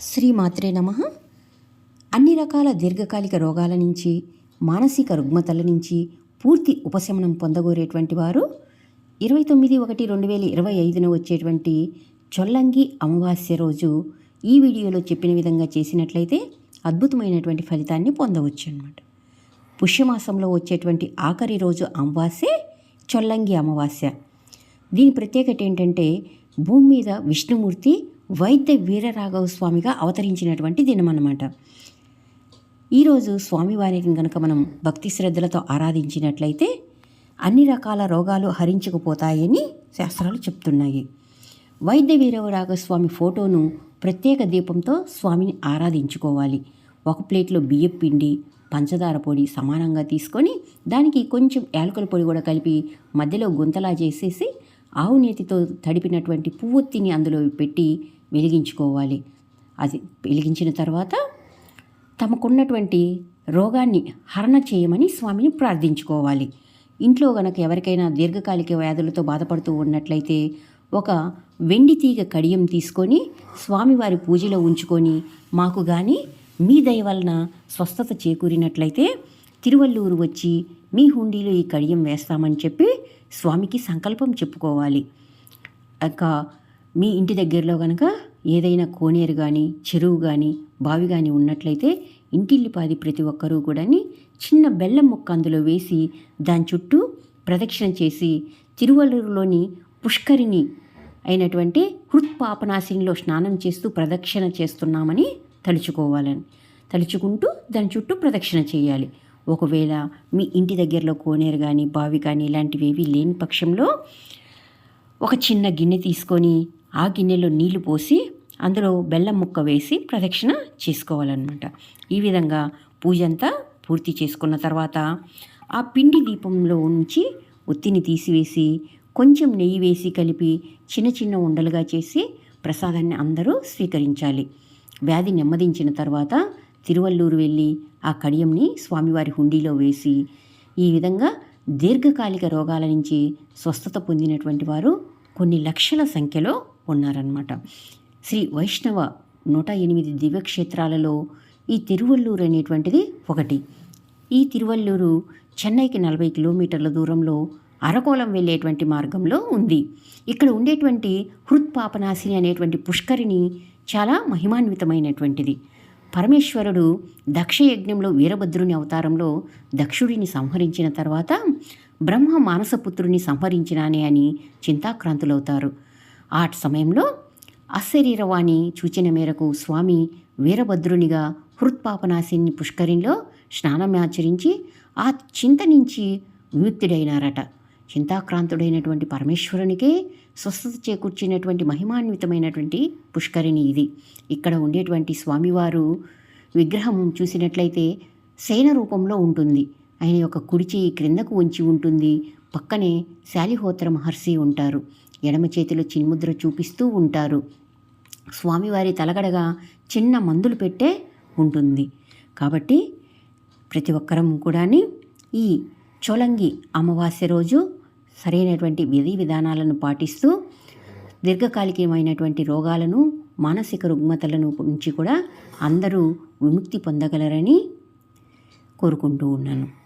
శ్రీమాత్రే నమ. అన్ని రకాల దీర్ఘకాలిక రోగాల నుంచి మానసిక రుగ్మతల నుంచి పూర్తి ఉపశమనం పొందగోరేటువంటి వారు ఇరవై తొమ్మిది ఒకటి రెండు వేల ఇరవై ఐదున వచ్చేటువంటి చొల్లంగి అమావాస్య రోజు ఈ వీడియోలో చెప్పిన విధంగా చేసినట్లయితే అద్భుతమైనటువంటి ఫలితాన్ని పొందవచ్చు అన్నమాట పుష్యమాసంలో వచ్చేటువంటి ఆఖరి రోజు అమావాస్యే చొల్లంగి అమావాస్య. దీని ప్రత్యేకత ఏంటంటే భూమి మీద విష్ణుమూర్తి వైద్య వీరరాఘవ స్వామిగా అవతరించినటువంటి దినం అన్నమాట ఈరోజు స్వామివారిని కనుక మనం భక్తి శ్రద్ధలతో ఆరాధించినట్లయితే అన్ని రకాల రోగాలు హరించుకుపోతాయని శాస్త్రాలు చెప్తున్నాయి. వైద్య వీరరాఘవ స్వామి ఫోటోను ప్రత్యేక దీపంతో స్వామిని ఆరాధించుకోవాలి. ఒక ప్లేట్లో బియ్యం పిండి పంచదార పొడి సమానంగా తీసుకొని దానికి కొంచెం యాలకుల పొడి కూడా కలిపి మధ్యలో గుంతలా చేసేసి ఆవు నేతితో తడిపినటువంటి పువ్వొత్తిని అందులో పెట్టి వెలిగించుకోవాలి. అది వెలిగించిన తర్వాత తమకున్నటువంటి రోగాన్ని హరణ చేయమని స్వామిని ప్రార్థించుకోవాలి. ఇంట్లో గనక ఎవరికైనా దీర్ఘకాలిక వ్యాధులతో బాధపడుతూ ఉన్నట్లయితే ఒక వెండి తీగ కడియం తీసుకొని స్వామివారి పూజలో ఉంచుకొని మాకు కానీ మీ దయ వలన స్వస్థత చేకూరినట్లయితే తిరువల్లూరు వచ్చి మీ హుండీలో ఈ కడియం వేస్తామని చెప్పి స్వామికి సంకల్పం చెప్పుకోవాలి. ఇంకా మీ ఇంటి దగ్గరలో కనుక ఏదైనా కోనేరు కానీ చెరువు కానీ బావి కానీ ఉన్నట్లయితే ఇంటిల్లిపాది ప్రతి ఒక్కరూ కూడా చిన్న బెల్లం ముక్క అందులో వేసి దాని చుట్టూ ప్రదక్షిణ చేసి తిరువల్లూరులోని పుష్కరిణి అయినటువంటి హృత్పాపనాశినిలో స్నానం చేస్తూ ప్రదక్షిణ చేస్తున్నామని తలుచుకోవాలని. తలుచుకుంటూ దాని చుట్టూ ప్రదక్షిణ చేయాలి. ఒకవేళ మీ ఇంటి దగ్గరలో కోనేరు కానీ బావి కానీ ఇలాంటివి ఏవి లేని పక్షంలో ఒక చిన్న గిన్నె తీసుకొని ఆ గిన్నెలో నీళ్ళు పోసి అందులో బెల్లం ముక్క వేసి ప్రదక్షిణ చేసుకోవాలన్నమాట. ఈ విధంగా పూజ అంతా పూర్తి చేసుకున్న తర్వాత ఆ పిండి దీపంలో ఉంచి ఒత్తిని తీసివేసి కొంచెం నెయ్యి వేసి కలిపి చిన్న చిన్న ఉండలుగా చేసి ప్రసాదాన్ని అందరూ స్వీకరించాలి. వ్యాధి నెమ్మదించిన తర్వాత తిరువల్లూరు వెళ్ళి ఆ కడియంని స్వామివారి హుండీలో వేసి ఈ విధంగా దీర్ఘకాలిక రోగాల నుంచి స్వస్థత పొందినటువంటి వారు కొన్ని లక్షల సంఖ్యలో ఉన్నారన్నమాట శ్రీ వైష్ణవ నూట ఎనిమిది దివ్యక్షేత్రాలలో ఈ తిరువల్లూరు అనేటువంటిది ఒకటి. ఈ తిరువల్లూరు చెన్నైకి నలభై కిలోమీటర్ల దూరంలో అరకోలం వెళ్ళేటువంటి మార్గంలో ఉంది. ఇక్కడ ఉండేటువంటి హృత్పాపనాశిని అనేటువంటి పుష్కరిణి చాలా మహిమాన్వితమైనటువంటిది. పరమేశ్వరుడు దక్షయజ్ఞంలో వీరభద్రుని అవతారంలో దక్షుడిని సంహరించిన తర్వాత బ్రహ్మ మానసపుత్రుని సంహరించినానే అని చింతాక్రాంతులవుతారు. ఆ సమయంలో అశరీరవాణి సూచన మేరకు స్వామి వీరభద్రునిగా హృత్పాపనాశిని పుష్కరిణిలో స్నానమాచరించి ఆ చింత నుంచి విముక్తుడైనారట. చింతాక్రాంతుడైనటువంటి పరమేశ్వరునికే స్వస్థత చేకూర్చినటువంటి మహిమాన్వితమైనటువంటి పుష్కరిణి ఇది. ఇక్కడ ఉండేటువంటి స్వామివారు విగ్రహం చూసినట్లయితే శయన రూపంలో ఉంటుంది. ఆయన యొక్క కుడిచి క్రిందకు ఉంచి ఉంటుంది. పక్కనే శాలిహోత్ర మహర్షి ఉంటారు. ఎడమ చేతిలో చిన్ముద్ర చూపిస్తూ ఉంటారు. స్వామివారి తలగడగా చిన్న మందులు పెట్టే ఉంటుంది. కాబట్టి ప్రతి ఒక్కరం కూడా ఈ చోలంగి అమావాస్య రోజు సరైనటువంటి విధి విధానాలను పాటిస్తూ దీర్ఘకాలికమైనటువంటి రోగాలను మానసిక రుగ్మతలను నుంచి కూడా అందరూ విముక్తి పొందగలరని కోరుకుంటూ ఉన్నాను.